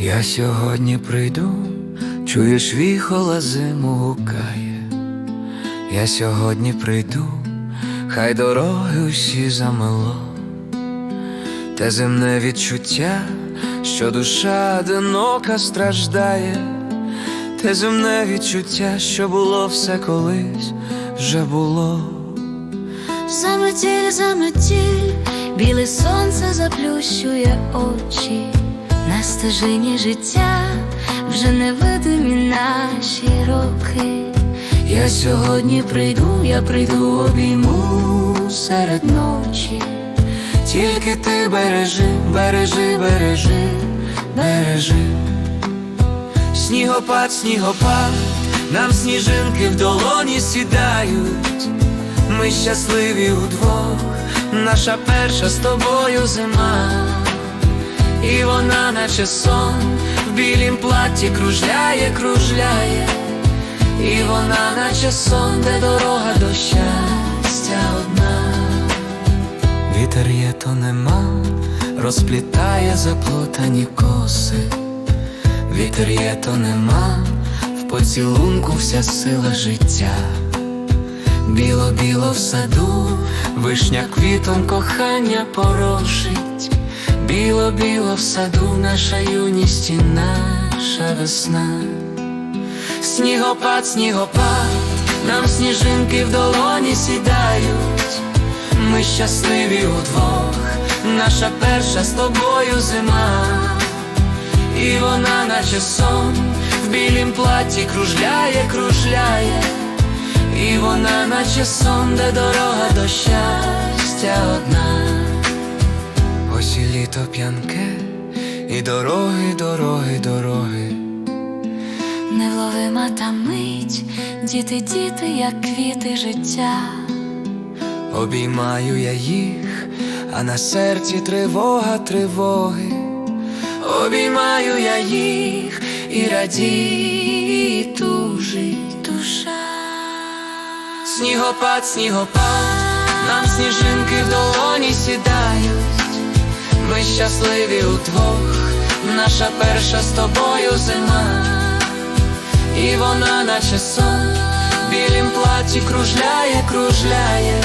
Я сьогодні прийду, чуєш віхола зиму гукає. Я сьогодні прийду, хай дороги усі замело, те земне відчуття, що душа одинока страждає, те земне відчуття, що було все колись, вже було. Заметіль, заметіль, біле сонце заплющує очі, на стежині життя вже невидимі наші роки. Я сьогодні прийду, я прийду обійму серед ночі. Тільки ти бережи, бережи, бережи, бережи. Снігопад, снігопад, нам сніжинки в долоні сідають. Ми щасливі удвох, наша перша з тобою зима. І вона, наче сон, в білім платі кружляє, кружляє. І вона, наче сон, де дорога до щастя одна. Вітер є, то нема, розплітає заплутані коси. Вітер є, то нема, в поцілунку вся сила життя. Біло-біло в саду, вишня квітом кохання порошить. Біло-біло в саду наша юність і наша весна. Снігопад, снігопад, нам сніжинки в долоні сідають. Ми щасливі удвох, наша перша з тобою зима, і вона, наче сон, в білім платі кружляє, кружляє, і вона, наче сон, де дорога до щастя одна. П'янке, і дороги, дороги, дороги. Невловима та мить, діти, діти, як квіти життя. Обіймаю я їх, а на серці тривога тривоги. Обіймаю я їх і радію, і тужить Душа Снігопад, снігопад, нам сніжинки в долоні сідають. Ми щасливі удвох, наша перша з тобою зима. І вона, наче сон, білім платі кружляє, кружляє.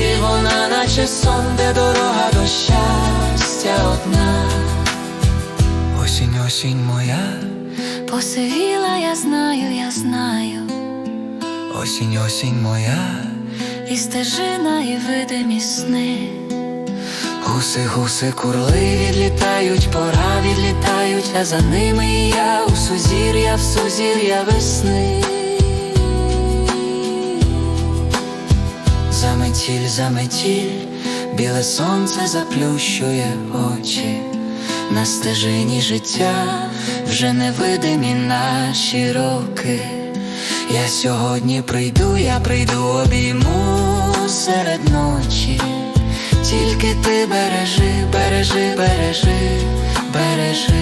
І вона, наче сон, де дорога до щастя одна. Осінь, осінь моя, посивіла, я знаю, я знаю, осінь, осінь моя. і стежина, і видимі сни. Гуси, гуси, курли відлітають, пора відлітають, а за ними і я у сузір'я, в сузір'я весни. Заметіль, заметіль, біле сонце заплющує очі, на стежині життя вже невидимі наші роки. Я сьогодні прийду, я прийду, обійму серед ночі. Тільки ти бережи, бережи, бережи, бережи.